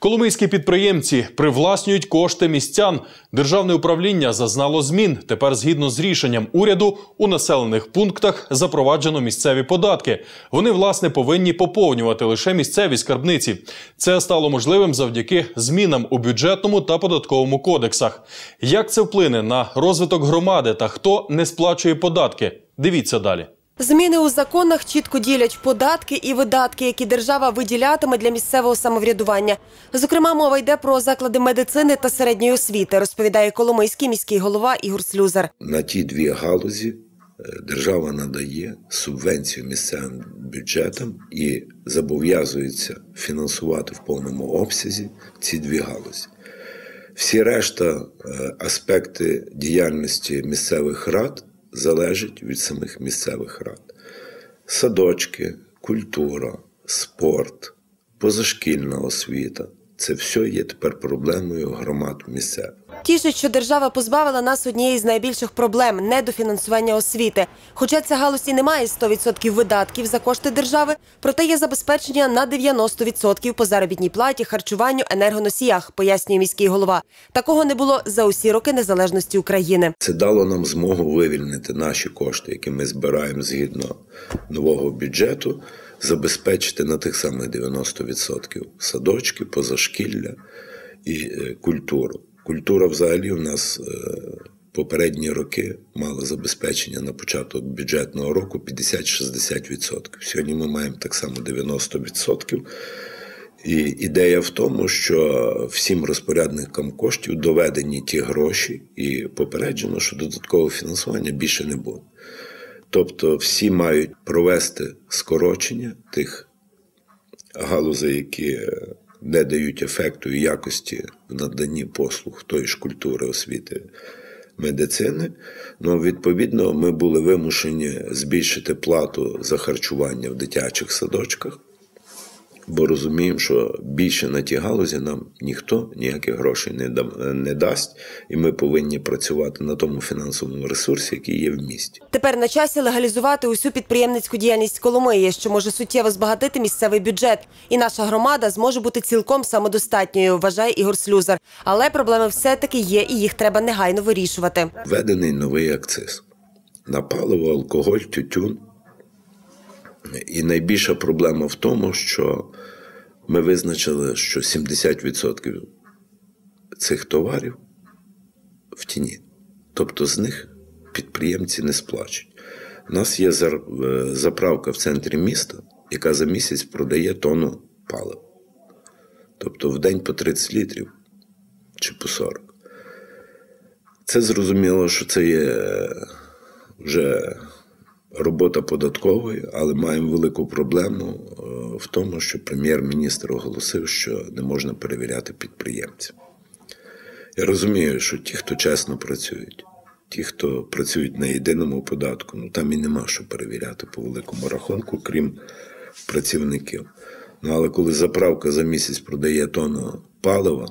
Коломийські підприємці привласнюють кошти містян. Державне управління зазнало змін. Тепер, згідно з рішенням уряду, у населених пунктах запроваджено місцеві податки. Вони власне повинні поповнювати лише місцеві скарбниці. Це стало можливим завдяки змінам у бюджетному та податковому кодексах. Як це вплине на розвиток громади та хто не сплачує податки? Дивіться далі. Зміни у законах чітко ділять податки і видатки, які держава виділятиме для місцевого самоврядування. Зокрема, мова йде про заклади медицини та середньої освіти, розповідає Коломийський міський голова Ігор Слюзар. На ті дві галузі е, держава надає субвенцію місцевим бюджетам і зобов'язується фінансувати в повному обсязі ці дві галузі. Всі решта е, аспекти діяльності місцевих рад залежать від самих місцевих рад. Садочки, культура, спорт, позашкільна освіта це все є тепер проблемою громад місцевих. Тішить, що держава позбавила нас однієї з найбільших проблем недофінансування освіти. Хоча ця галузь і не має 100% видатків за кошти держави, проте є забезпечення на 90% по заробітній платі, харчуванню, енергоносіях, пояснює міський голова. Такого не було за усі роки незалежності України. Це дало нам змогу вивільнити наші кошти, які ми збираємо згідно нового бюджету, забезпечити на тих самих 90% садочки, позашкілля і е, культуру. Культура взагалі у нас е, попередні роки мала забезпечення на початок бюджетного року 50-60%. Сьогодні ми маємо так само 90%. І ідея в тому, що всім розпорядникам коштів доведені ті гроші, і попереджено, що додаткового фінансування більше не буде. Тобто всі мають провести скорочення тих галузей, які не дають ефекту і якості в наданні послуг тої ж культури, освіти, медицини. Ну, відповідно, ми були вимушені збільшити плату за харчування в дитячих садочках бо розуміємо, що більше на ті галузі нам ніхто ніяких грошей не да, не дасть, і ми повинні працювати на тому фінансовому ресурсі, який є в місті. Тепер на часі легалізувати усю підприємницьку діяльність Коломиї, що може суттєво збагатити місцевий бюджет, і наша громада зможе бути цілком самодостатньою, вважає Ігор Слюзар. Але проблеми все таки є, і їх треба негайно вирішувати. Введений новий акциз на паливо, алкоголь, тютюн. І найбільша проблема в тому, що ми визначили, що 70% цих товарів в тіні. Тобто з них підприємці не сплачують. У нас є заправка в центрі міста, яка за місяць продає тонну палива. Тобто в день по 30 літрів чи по 40. Це зрозуміло, що це є вже робота податкової, але маємо велику проблему е, в тому, що прем'єр-міністр оголосив, що не можна перевіряти підприємців. Я розумію, що ті, хто чесно працюють, ті, хто працюють на єдиному податку, ну там і нема що перевіряти по великому рахунку, крім працівників. Ну, але коли заправка за місяць продає тонну палива,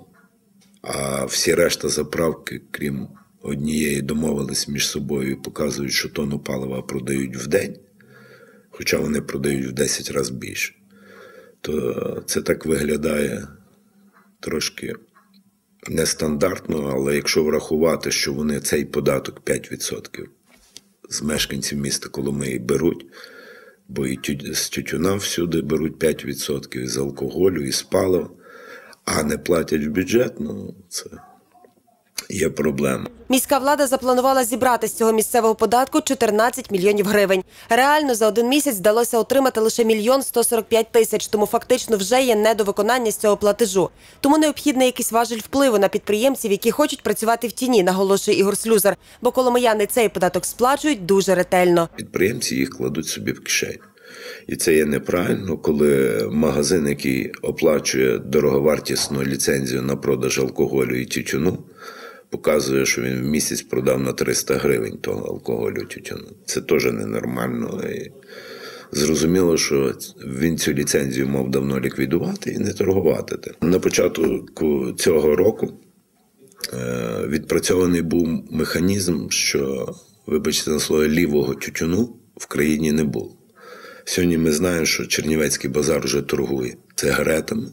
а всі решта заправки, крім однієї домовились між собою і показують, що тонну палива продають в день, хоча вони продають в 10 разів більше, то це так виглядає трошки нестандартно, але якщо врахувати, що вони цей податок 5% з мешканців міста Коломиї беруть, бо і з тютюна всюди беруть 5% з алкоголю, і з палива, а не платять в бюджет, ну це є проблема. Міська влада запланувала зібрати з цього місцевого податку 14 мільйонів гривень. Реально за один місяць вдалося отримати лише мільйон 145 тисяч, тому фактично вже є недовиконання з цього платежу. Тому необхідний якийсь важель впливу на підприємців, які хочуть працювати в тіні, наголошує Ігор Слюзар. Бо коломияни цей податок сплачують дуже ретельно. Підприємці їх кладуть собі в кишень. І це є неправильно, коли магазин, який оплачує дороговартісну ліцензію на продаж алкоголю і тютюну, показує, що він в місяць продав на 300 гривень того алкоголю тютюну. Це теж ненормально. І Зрозуміло, що він цю ліцензію мав давно ліквідувати і не торгувати. На початку цього року е, відпрацьований був механізм, що, вибачте, на слово лівого тютюну в країні не було. Сьогодні ми знаємо, що Чернівецький базар вже торгує цигаретами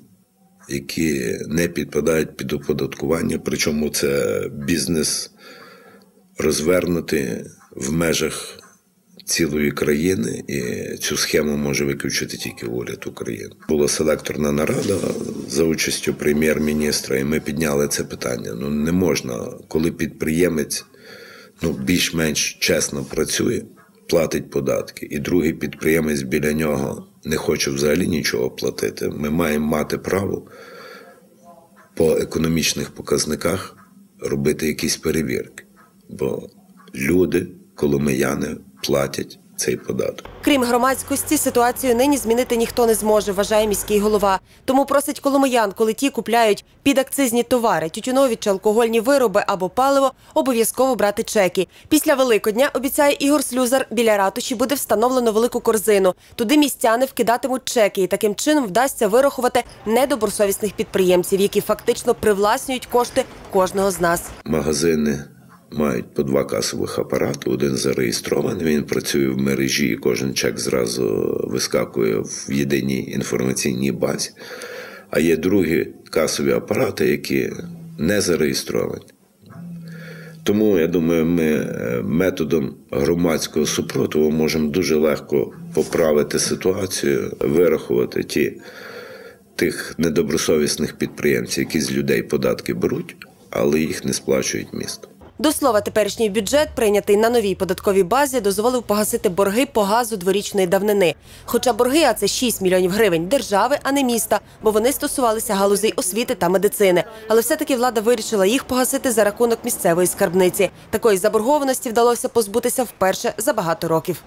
які не підпадають під оподаткування, причому це бізнес розвернутий в межах цілої країни, і цю схему може виключити тільки уряд України. Була селекторна нарада за участю прем'єр-міністра, і ми підняли це питання. Ну не можна, коли підприємець ну, більш-менш чесно працює, платить податки, і другий підприємець біля нього не хоче взагалі нічого платити. Ми маємо мати право по економічних показниках робити якісь перевірки. Бо люди, коломияни, платять цей податок. Крім громадськості, ситуацію нині змінити ніхто не зможе, вважає міський голова. Тому просить коломиян, коли ті купляють підакцизні товари, тютюнові чи алкогольні вироби або паливо, обов'язково брати чеки. Після Великодня, обіцяє Ігор Слюзар, біля ратуші буде встановлено велику корзину. Туди містяни вкидатимуть чеки, і таким чином вдасться вирахувати недобросовісних підприємців, які фактично привласнюють кошти кожного з нас. Магазини мають по два касових апарати. Один зареєстрований, він працює в мережі, і кожен чек зразу вискакує в єдиній інформаційній базі. А є другі касові апарати, які не зареєстровані. Тому я думаю, ми е, методом громадського супротиву можемо дуже легко поправити ситуацію, вирахувати ті тих недобросовісних підприємців, які з людей податки беруть, але їх не сплачують місто. До слова, теперішній бюджет, прийнятий на новій податковій базі, дозволив погасити борги по газу дворічної давнини. Хоча борги, а це 6 мільйонів гривень держави, а не міста, бо вони стосувалися галузей освіти та медицини. Але все-таки влада вирішила їх погасити за рахунок місцевої скарбниці. Такої заборгованості вдалося позбутися вперше за багато років.